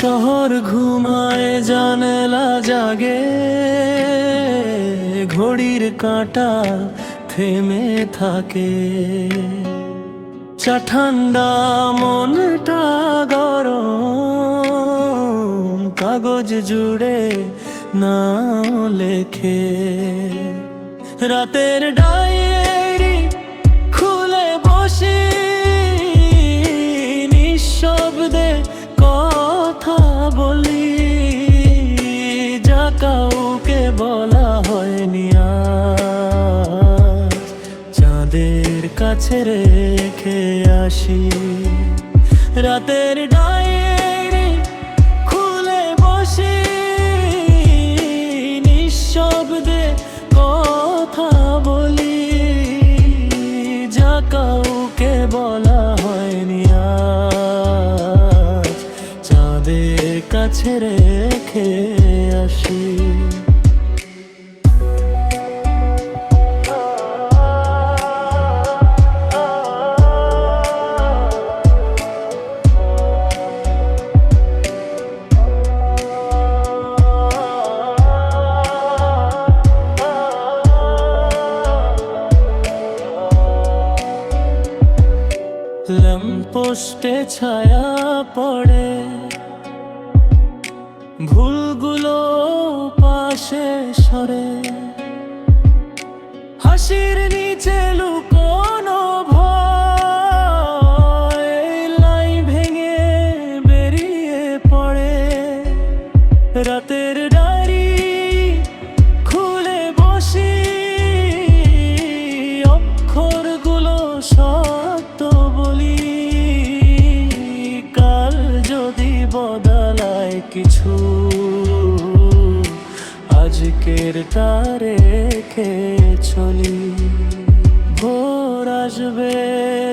শহর ঘুমায়, জানলা জাগে, ঘড়ির কাঁটা থেমে থাকে। চা ঠান্ডা মনটা গরম, কাগজ জুড়ে না লেখে। রাতের ডায়েরি চাঁদের কাছে রেখে আসি। রাতের ডায়েরি খুলে বসে, নিঃশব্দে কথা বলি। যা কাউকে বলা হয়নি আজ, চাঁদের কাছে রেখে আসি। ল্যাম্পোস্টে ছায়া পড়ে। ভুলগুলো পাশে সরে। হাসির নিচে লুকোনো ভয় লাই ভেঙে বেরিয়ে পড়ে। রাতের বদলায় কিছু। আজকের তারে রেখে চলি ভোর আসবে,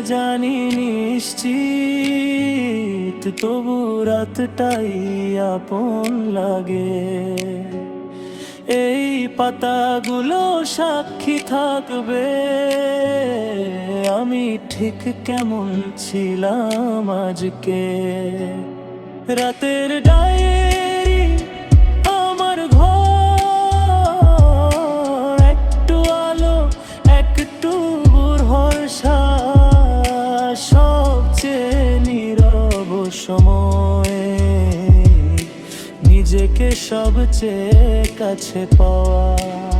জানি নিশ্চিত, তবু রাতটাই আপন লাগে। এই পাতাগুলো সাক্ষী থাকবে। আমি ঠিক কেমন ছিলাম আজকে। রাতের ডায়েরি আমার ঘর। একটু আলো, একটু ভরসা, সবচেয়ে নীরব সময়ে নিজেকে সবচেয়ে কাছে পাওয়া।